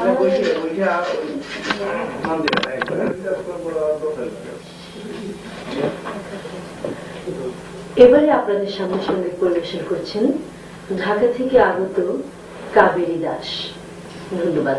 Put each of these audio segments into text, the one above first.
আচ্ছা। এবারে আপনাদের সামনে সঙ্গে পরিবেশন করছেন ঢাকা থেকে আগত কাবেরী দাস। ধন্যবাদ।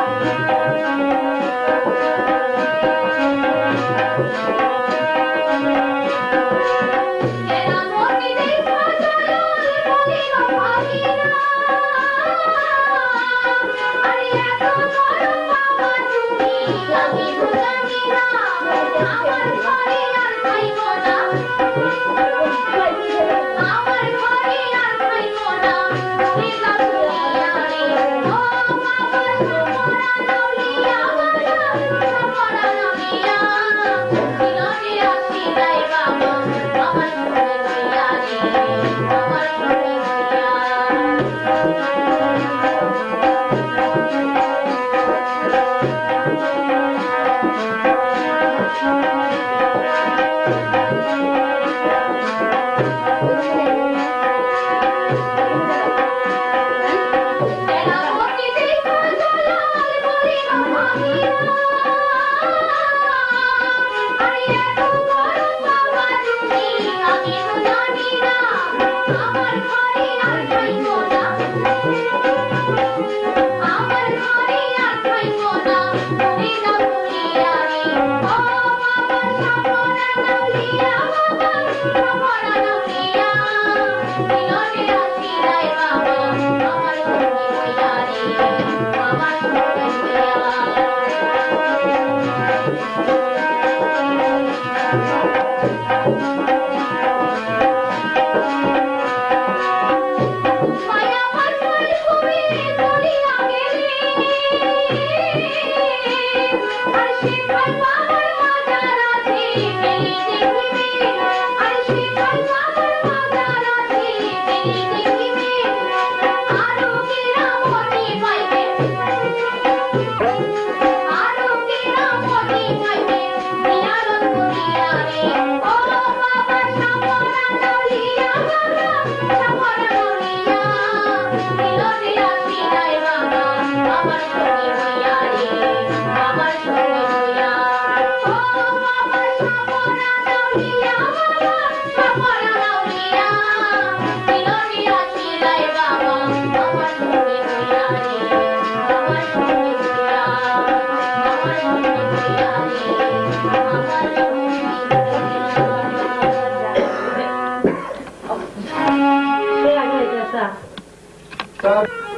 Stop.